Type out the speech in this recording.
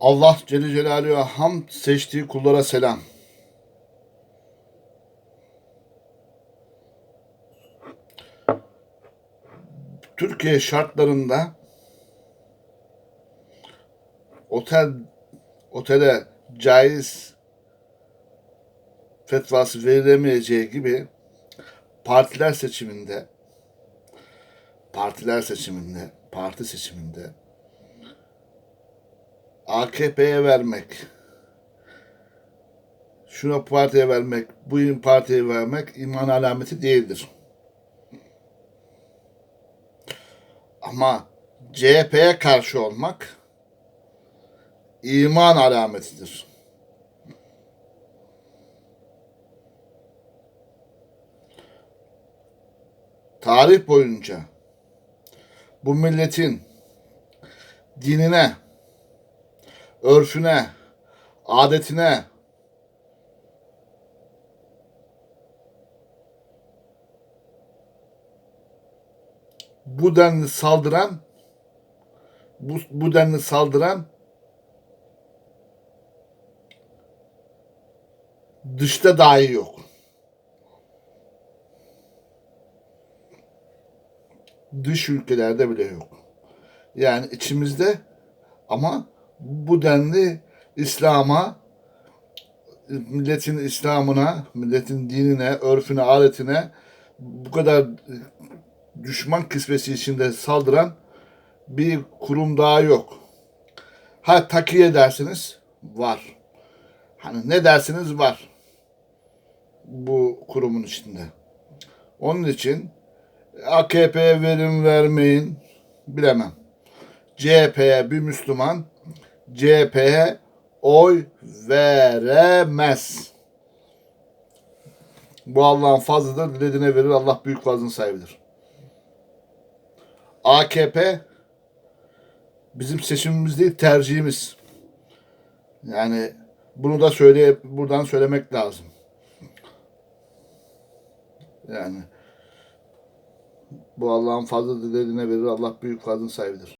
Allah Celle Celaluhu'ya hamd seçtiği kullara selam. Türkiye şartlarında otel otele caiz fetvası verilemeyeceği gibi partiler seçiminde partiler seçiminde parti seçiminde AKP'ye vermek şuna partiye vermek, bu partiye vermek iman alameti değildir. Ama CHP'ye karşı olmak iman alametidir. Tarih boyunca bu milletin dinine, örfüne, adetine, bu denli saldıran bu, bu denli saldıran dışta dahi yok. Dış ülkelerde bile yok. Yani içimizde ama bu denli İslam'a milletin İslam'ına, milletin dinine, örfüne, adetine bu kadar düşman kisvesi içinde saldıran bir kurum daha yok. Ha takiye dersiniz var. Hani ne dersiniz var bu kurumun içinde. Onun için AKP'ye verim vermeyin bilemem. CHP'ye bir Müslüman CHP'ye oy veremez. Bu Allah'ın fazlıdır. Dilediğine verir. Allah büyük fazlın sahibidir. AKP bizim seçimimiz değil tercihimiz. Yani bunu da söyle buradan söylemek lazım. Yani bu Allah'ın fazla dilediğine verir. Allah büyük fazlın sahibidir.